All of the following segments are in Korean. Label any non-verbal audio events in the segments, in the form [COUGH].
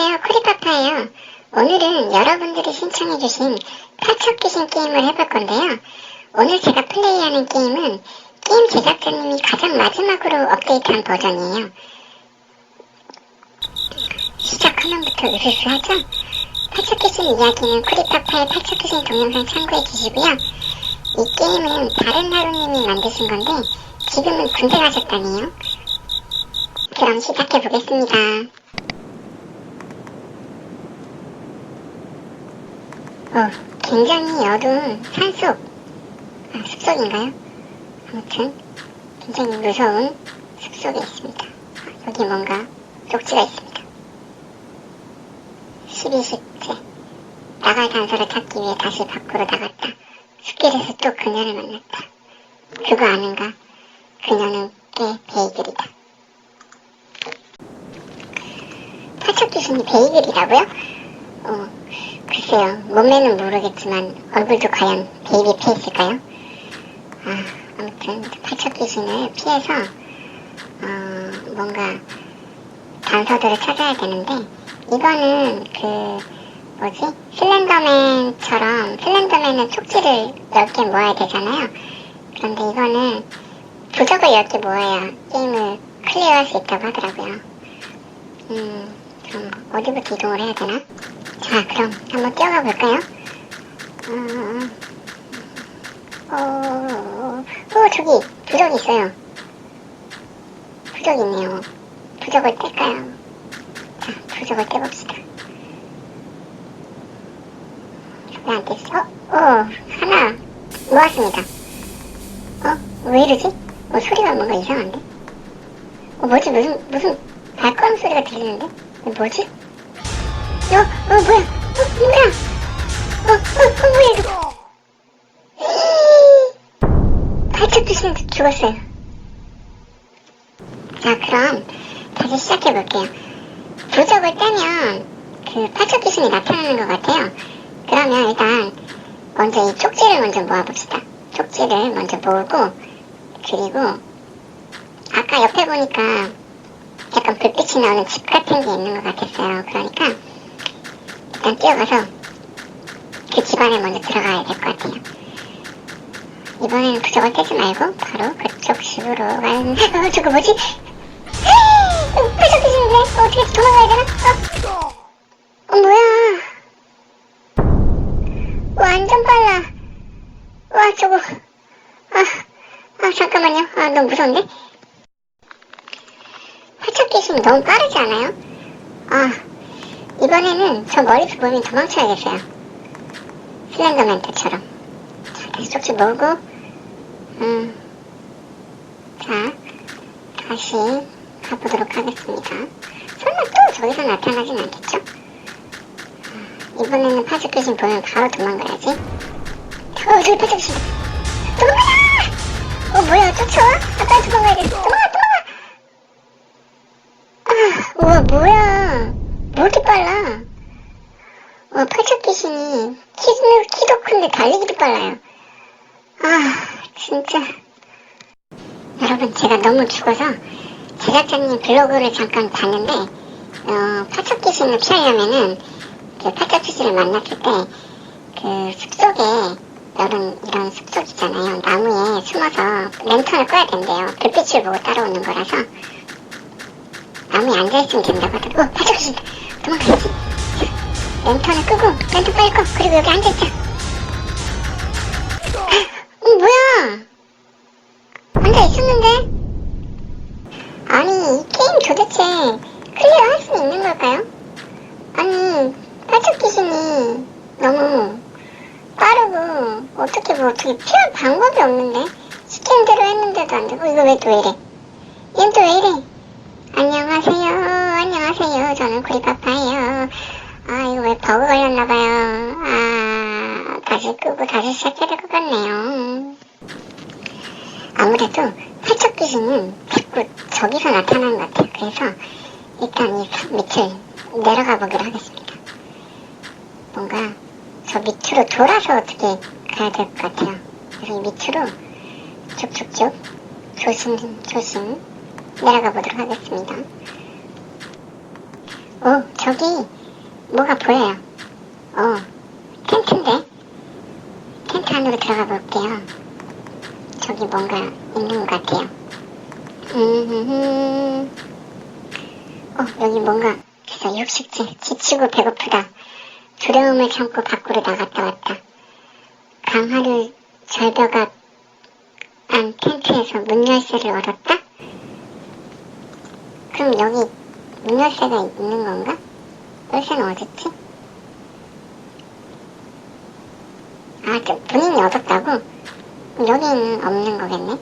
안녕하세요. 크리파파예요. 오늘은 여러분들이 신청해주신 파척귀신 게임을 해볼 건데요. 오늘 제가 플레이하는 게임은 게임 제작자님이 가장 마지막으로 업데이트한 버전이에요. 시작 화면부터 으스스하죠? 파척귀신 이야기는 크리파파의 파척귀신 동영상 참고해 주시고요. 이 게임은 다른 하루님이 만드신 건데 지금은 군대 가셨다네요. 그럼 시작해 보겠습니다. 어, 굉장히 어두운 산속, 아, 숲속인가요? 아무튼, 굉장히 무서운 숲속에 있습니다. 아, 여기 뭔가 쪽지가 있습니다. 12시째. 나갈 단서를 찾기 위해 다시 밖으로 나갔다. 숲길에서 또 그녀를 만났다. 그거 아는가? 그녀는 꽤 베이글이다. 파척 교수님 베이글이라고요? 어, 글쎄요. 몸매는 모르겠지만 얼굴도 과연 베이비 페이스일까요? 아, 아무튼 팔척 귀신을 피해서 어, 뭔가 단서들을 찾아야 되는데 이거는 그 뭐지? 슬렌더맨처럼 슬렌더맨은 촉지를 10개 모아야 되잖아요. 그런데 이거는 부적을 10개 모아야 게임을 클리어할 수 있다고 하더라고요. 음, 그럼 어디부터 이동을 해야 되나? 자, 그럼 한번 뛰어가 볼까요? 어, 어, 어, 어, 저기 부적 있어요. 부적 있네요. 부적을 뗄까요? 자, 부적을 떼봅시다. 왜 안 뗐어? 어, 어, 하나 모았습니다. 어, 왜 이러지? 어, 소리가 뭔가 이상한데? 어, 뭐지? 무슨, 무슨 발걸음 소리가 들리는데? 어, 뭐지? 어, 어, 뭐야? 어, 뭐야? 어, 어, 어, 뭐야, 이거? 발톱 귀신도 죽었어요. 자, 그럼 다시 시작해 볼게요. 부적을 떼면 그 팔척 귀신이 나타나는 것 같아요. 그러면 일단 먼저 이 쪽지를 먼저 모아봅시다. 쪽지를 먼저 모으고 그리고 아까 옆에 보니까 약간 불빛이 나오는 집 같은 게 있는 것 같았어요. 그러니까 일단 뛰어가서 그 집 안에 먼저 들어가야 될 것 같아요. 이번에는 부적을 떼지 말고 바로 그쪽 집으로 가는 어, [LAUGHS] 저거 뭐지? 어, 부적 떼지는데 어, 어떻게 도망가야 되나? 어, 어 뭐야? 완전 빨라. 와 저거 아, 아 잠깐만요. 아 너무 무서운데? 화촉 귀신 너무 빠르지 않아요? 아 이번에는 저 머리서 보면 도망쳐야겠어요. 슬렌더맨 때처럼. 자, 다시 쪽지 모으고, 음, 자, 다시 가보도록 하겠습니다. 설마 또 저기서 나타나진 않겠죠? 아, 이번에는 파죽 귀신 보면 바로 도망가야지. 어, 저기 파죽 귀신. 도망가! 어, 뭐야, 쫓아와? 아, 빨리 도망가야겠어. 도망가, 도망가! 아, 우와, 뭐야. 뭐 이렇게 빨라? 어, 팔척 귀신이 키도, 키도 큰데 달리기도 빨라요. 아, 진짜. 여러분, 제가 너무 죽어서 제작자님 블로그를 잠깐 봤는데, 어, 팔척 귀신을 피하려면은, 그 팔척 귀신을 만났을 때, 그 숲속에, 이런, 이런 숲속 있잖아요. 나무에 숨어서 랜턴을 꺼야 된대요. 불빛을 보고 따라오는 거라서. 나무에 앉아있으면 된다고 하더라고. 어, 팔척 귀신! 도망가야 지. 랜턴을 끄고 랜턴 빨리 꺼 그리고 여기 앉아있자. 어 뭐야? 앉아있었는데? 아니 이 게임 도대체 클리어 할 수 있는 걸까요? 아니 팔척 귀신이 너무 빠르고 어떻게 뭐 어떻게 피할 방법이 없는데? 시키는 대로 했는데도 안 되고 이거 왜 또 이래? 얘는 또 왜 이래 안녕하세요 안녕하세요 저는 구리파파예요 아, 이거 왜 버그 걸렸나봐요. 아, 다시 시작해야 될것 같네요. 아무래도 팔척 귀신은 자꾸 저기서 나타나는 것 같아요. 그래서 일단 이산 밑을 내려가 보기로 하겠습니다. 뭔가 저 밑으로 돌아서 어떻게 가야 될 것 같아요. 그래서 이 밑으로 쭉쭉쭉 조심 조심 내려가 보도록 하겠습니다. 어, 저기, 뭐가 보여요. 어? 텐트 안으로 들어가 볼게요. 저기 뭔가 있는 것 같아요. 음, 어, 여기 뭔가, 그래서 육식지, 지치고 배고프다. 두려움을 참고 밖으로 나갔다 왔다. 강화를 절벽 앞안 텐트에서 문 열쇠를 얻었다? 그럼 여기 문 열쇠가 있는 건가? 열쇠는 어딨지? 아, 저 본인이 얻었다고? 여기는 없는 거겠네?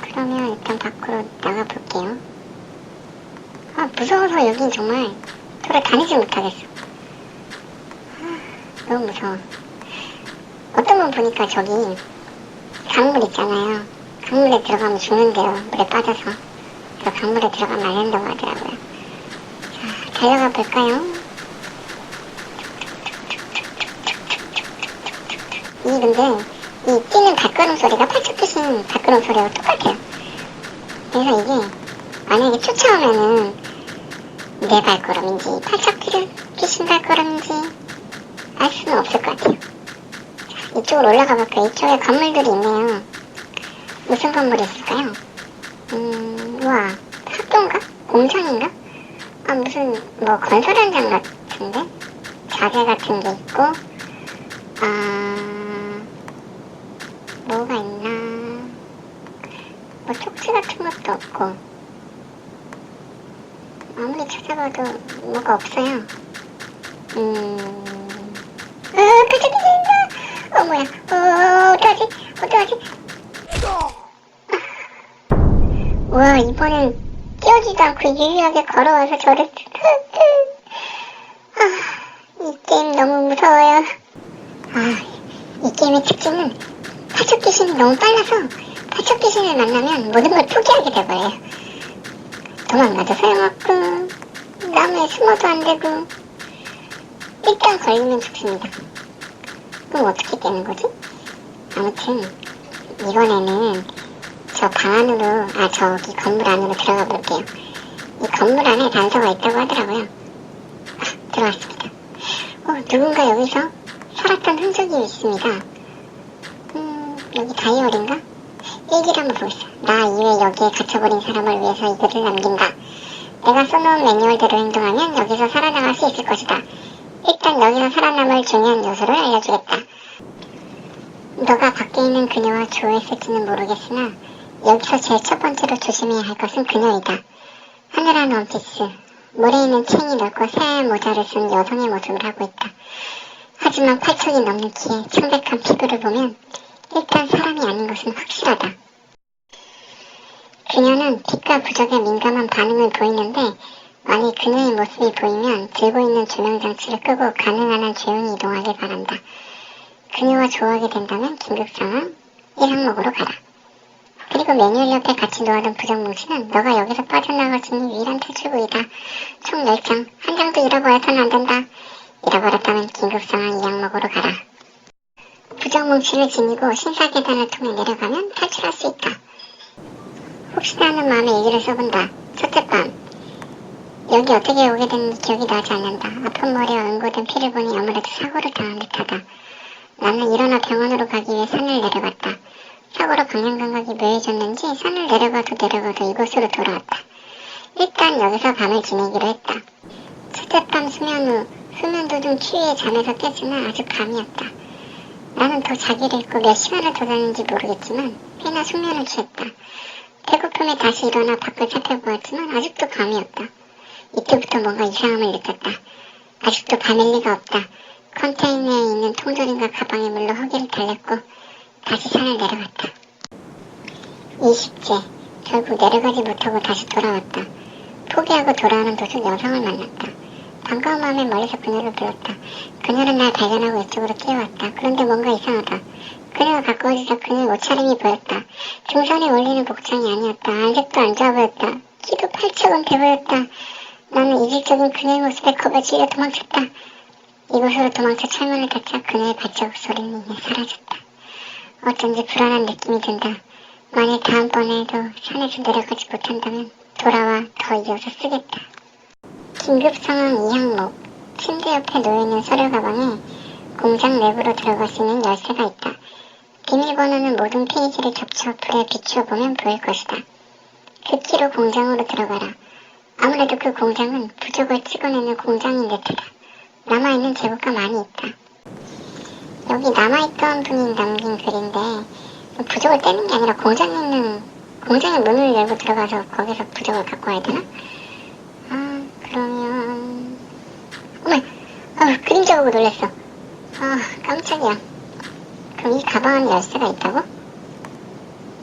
그러면 일단 밖으로 나가볼게요. 아, 무서워서 여긴 정말 돌아다니지 못하겠어. 아, 너무 무서워. 어떤 분 보니까 저기 강물 있잖아요. 강물에 들어가면 죽는데요. 물에 빠져서. 그래서 강물에 들어가면 안 된다고 하더라고요. 자, 달려가 볼까요? 이 근데 이 뛰는 발걸음 소리가 팔뚝 뛰신 발걸음 소리하고 똑같아요. 그래서 이게 만약에 쫓아오면은 내 발걸음인지 팔뚝 뛰신 발걸음인지 알 수는 없을 것 같아요. 자, 이쪽으로 올라가 볼까요? 이쪽에 건물들이 있네요. 무슨 건물이 있을까요? 음, 우와, 학교인가? 공장인가? 아, 무슨, 뭐, 건설 현장 같은데? 자재 같은 게 있고, 아, 뭐가 있나? 뭐, 쪽지 같은 것도 없고, 아무리 찾아봐도 뭐가 없어요. 음, 어, 깜짝이야, 어, 뭐야, 어, 어떡하지? 어떡하지? 와, 이번엔 뛰어지도 않고 유유하게 걸어와서 저를, [LAUGHS] 아, 이 게임 너무 무서워요. 아, 이 게임의 특징은 파촉 귀신이 너무 빨라서 파촉 귀신을 만나면 모든 걸 포기하게 돼버려요. 도망가도 소용없고, 나무에 숨어도 안 되고, 일단 걸리면 죽습니다. 그럼 어떻게 되는 거지? 아무튼, 이번에는 저 방 안으로, 아, 저기 건물 안으로 들어가 볼게요. 이 건물 안에 단서가 있다고 하더라고요. 아, 들어왔습니다. 어, 누군가 여기서 살았던 흔적이 있습니다. 음, 여기 다이어리인가? 일기를 한번 보겠어. 나 이외 여기에 갇혀버린 사람을 위해서 이 글을 남긴다. 내가 써놓은 매뉴얼대로 행동하면 여기서 살아나갈 수 있을 것이다. 일단 여기서 살아남을 중요한 요소를 알려주겠다. 너가 밖에 있는 그녀와 조회했을지는 모르겠으나 여기서 제일 첫 번째로 조심해야 할 것은 그녀이다. 하늘한 원피스, 모래 있는 챙이 넓고 새하얀 모자를 쓴 여성의 모습을 하고 있다. 하지만 팔척이 넘는 키에 창백한 피부를 보면 일단 사람이 아닌 것은 확실하다. 그녀는 빛과 부적에 민감한 반응을 보이는데 만일 그녀의 모습이 보이면 들고 있는 조명장치를 끄고 가능한 한 조용히 이동하길 바란다. 그녀와 좋아하게 된다면 긴급상황 1항목으로 가라. 그리고 매뉴얼 옆에 같이 놓아둔 부정뭉치는 너가 여기서 빠져나갈 수 있는 유일한 탈출구이다. 총 10장, 한 장도 잃어버려서는 안 된다. 잃어버렸다면 긴급상황 2항목으로 가라. 부정 뭉치를 지니고 신사 계단을 통해 내려가면 탈출할 수 있다. 혹시나 하는 마음에 일기를 써본다. 첫째 밤. 여기 어떻게 오게 됐는지 기억이 나지 않는다. 아픈 머리와 응고된 피를 보니 아무래도 사고를 당한 듯하다. 나는 일어나 병원으로 가기 위해 산을 내려갔다. 사고로 방향 감각이 묘해졌는지 산을 내려가도 내려가도 이곳으로 돌아왔다. 일단 여기서 밤을 지내기로 했다. 첫째 밤 수면 후 수면 도중 추위에 잠에서 깨지나 아직 밤이었다. 나는 더 자기를 잊고 몇 시간을 더 잤는지 모르겠지만 꽤나 숙면을 취했다. 배고픔에 다시 일어나 밖을 살펴보았지만 아직도 밤이었다. 이때부터 뭔가 이상함을 느꼈다. 아직도 밤일 리가 없다. 컨테이너에 있는 통조림과 가방에 물러 허기를 달랬고 다시 산을 내려갔다. 20째. 결국 내려가지 못하고 다시 돌아왔다. 포기하고 돌아오는 도중 여성을 만났다. 반가운 마음에 멀리서 그녀를 불렀다. 그녀는 날 발견하고 이쪽으로 뛰어왔다. 그런데 뭔가 이상하다. 그녀가 가까워지자 그녀의 옷차림이 보였다. 등산에 어울리는 복장이 아니었다. 안색도 안 좋아 보였다. 키도 팔척은 돼 보였다. 나는 이질적인 그녀의 모습에 겁에 질려 도망쳤다. 이곳으로 도망쳐 철문을 닫자 그녀의 발자국 소리는 이제 사라졌다. 어쩐지 불안한 느낌이 든다. 만약 다음번에도 산에서 내려가지 못한다면 돌아와 더 이어서 쓰겠다. 긴급 상황 2항목. 침대 옆에 놓여있는 서류 가방에 공장 내부로 들어갈 수 있는 열쇠가 있다. 비밀번호는 모든 페이지를 겹쳐 불에 비추어 보면 보일 것이다. 그 키로 공장으로 들어가라. 아무래도 그 공장은 부적을 찍어내는 공장인 듯하다. 남아있는 제보가 많이 있다. 여기 남아있던 분이 남긴 글인데 부적을 떼는 게 아니라 공장에 있는 공장의 문을 열고 들어가서 거기서 부적을 갖고 와야 되나? 어, 그림자 보고 놀랐어. 아 깜짝이야. 그럼 이 가방 안에 열쇠가 있다고?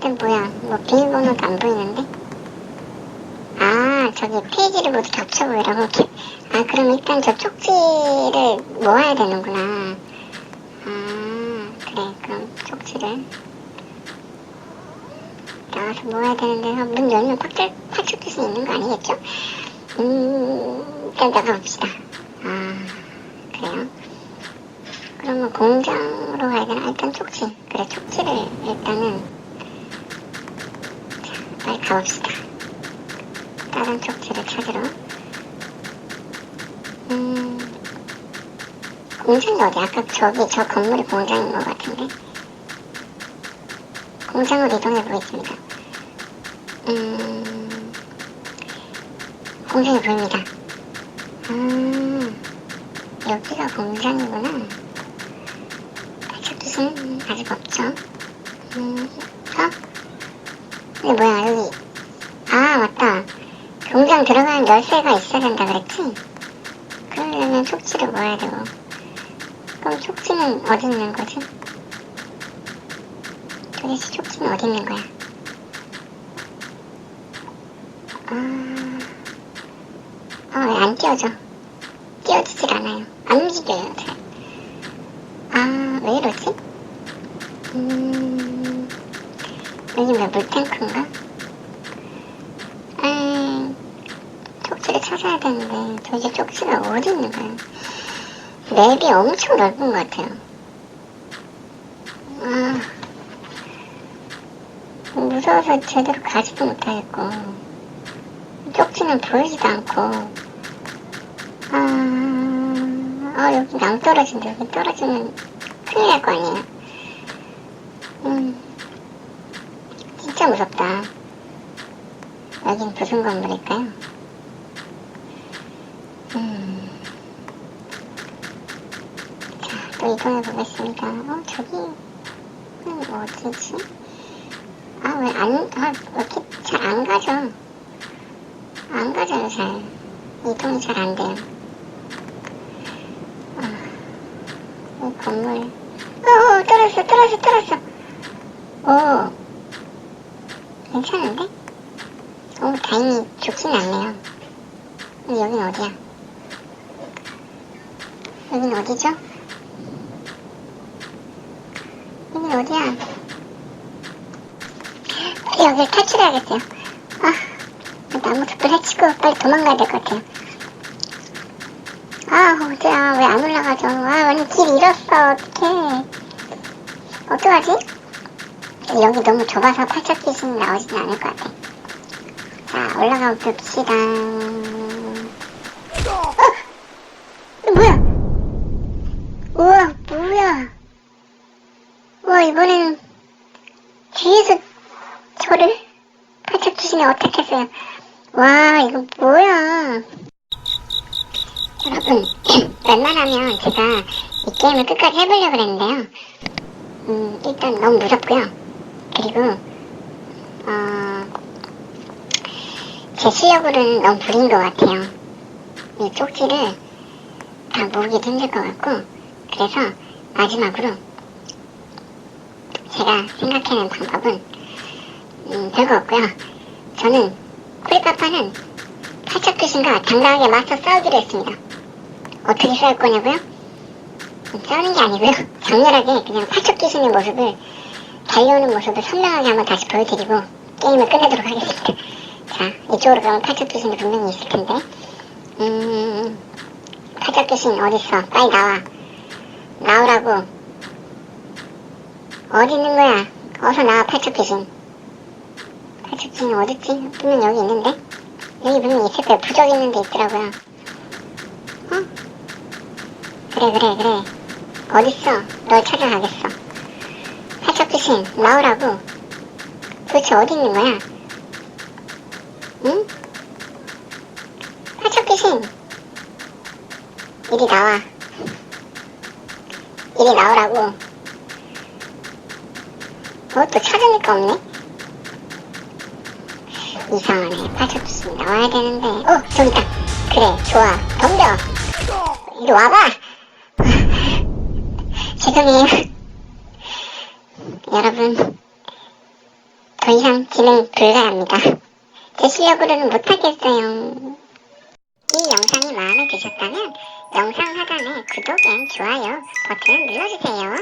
근데 뭐야? 뭐 비밀번호도 안 보이는데? 아 저기 페이지를 모두 겹쳐 보이라고? [LAUGHS] 아 그럼 일단 저 쪽지를 모아야 되는구나. 아 그래. 그럼 쪽지를 나와서 모아야 되는데 아, 문 열면 팍짝 팍짝 뜰수 있는 거 아니겠죠? 음 일단 나가봅시다. 아 그래요? 그러면 공장으로 가야 되나? 일단 쪽지 그래 쪽지를 일단은 자 빨리 가봅시다 다른 쪽지를 찾으러 음 공장이 어디? 아까 저기 저 건물이 공장인 것 같은데 공장으로 이동해 보겠습니다 음 공장이 보입니다 음 여기가 공장이구나 발차기는 아직 없죠 음 어? 근데 뭐야 여기 아 맞다 공장 들어가는 열쇠가 있어야 된다 그랬지? 그러려면 촉지를 모아야 되고 그럼 촉지는 어디 있는 거지? 도대체 촉지는 어디 있는 거야? 아, 아, 왜 안 띄워져? 띄워지질 않아요. 안 움직여요, 잘. 아, 왜 이러지? 음, 여기 뭐 물탱크인가? 아, 쪽지를 찾아야 되는데 도대체 쪽지가 어디 있는 거야? 맵이 엄청 넓은 것 같아요. 아, 무서워서 제대로 가지도 못하겠고 쪽지는 보이지도 않고 아, 아 여기 낭 떨어진다. 여기 떨어지면 큰일 날 거 아니에요. 음, 진짜 무섭다. 여긴 무슨 건물일까요? 음. 자, 또 이동해 보겠습니다. 어, 저기는 어디지? 아, 왜 안, 아, 왜 이렇게 잘 안 가죠? 안 가져요, 잘. 이동이 잘 안 돼요. 아, 이 건물. 어, 어, 떨어졌어, 떨어졌어, 떨어졌어. 오, 괜찮은데? 오, 다행히 죽진 않네요. 여긴 어디야? 여긴 어디죠? 빨리 여길 탈출해야겠어요. 아, 나무 숲을 헤치고 빨리 도망가야 될 것 같아요. 아, 어디야? 왜 안 올라가죠? 아, 완전 길 잃었어. 어떡해. 어떡하지? 여기 너무 좁아서 팔짝 귀신 나오진 않을 것 같아. 자, 올라가 봅시다. 어! 이거 뭐야? 우와, 뭐야? 우와, 이번에는 뒤에서 저를 팔짝 어떻게 했어요? 와, 이거 뭐야? 여러분, [CLEARS THROAT] 웬만하면 제가 이 게임을 끝까지 해보려고 그랬는데요. 음, 일단 너무 무섭고요. 그리고, 어, 제 실력으로는 너무 무리인 것 같아요. 이 쪽지를 다 모으기도 힘들 것 같고, 그래서 마지막으로 제가 생각해낸 방법은, 음, 별거 없고요. 저는 꿀까파는 팔짝 귀신과 당당하게 맞서 싸우기로 했습니다. 어떻게 싸울 거냐고요? 싸우는 게 아니고요. 장렬하게 그냥 팔척 귀신의 모습을 달려오는 모습을 선명하게 한번 다시 보여드리고 게임을 끝내도록 하겠습니다. 자, 이쪽으로 가면 팔척 귀신이 분명히 있을 텐데. 음, 팔척 귀신 어딨어? 빨리 나와. 나오라고. 어디 있는 거야? 어서 나와. 팔척 귀신 어딨지? 분명 여기 있는데? 여기 분명 있을 거야. 부적 있는 데 있더라고요. 어? 그래, 그래, 그래. 어딨어? 널 찾아가겠어. 팔척 귀신, 나오라고. 도대체 어디 있는 거야? 응? 팔척 귀신. 이리 나와. 이리 나오라고. 뭐또 찾으니까 없네? 이상하네. 귀신 나와야 되는데. 어, 저기 있다. 그래, 좋아. 덤벼. 이리 와봐. [LAUGHS] 죄송해요. 여러분, 더 이상 진행 불가합니다. 제 실력으로는 못하겠어요. 이 영상이 마음에 드셨다면 영상 하단에 구독 앤 좋아요 버튼을 눌러주세요.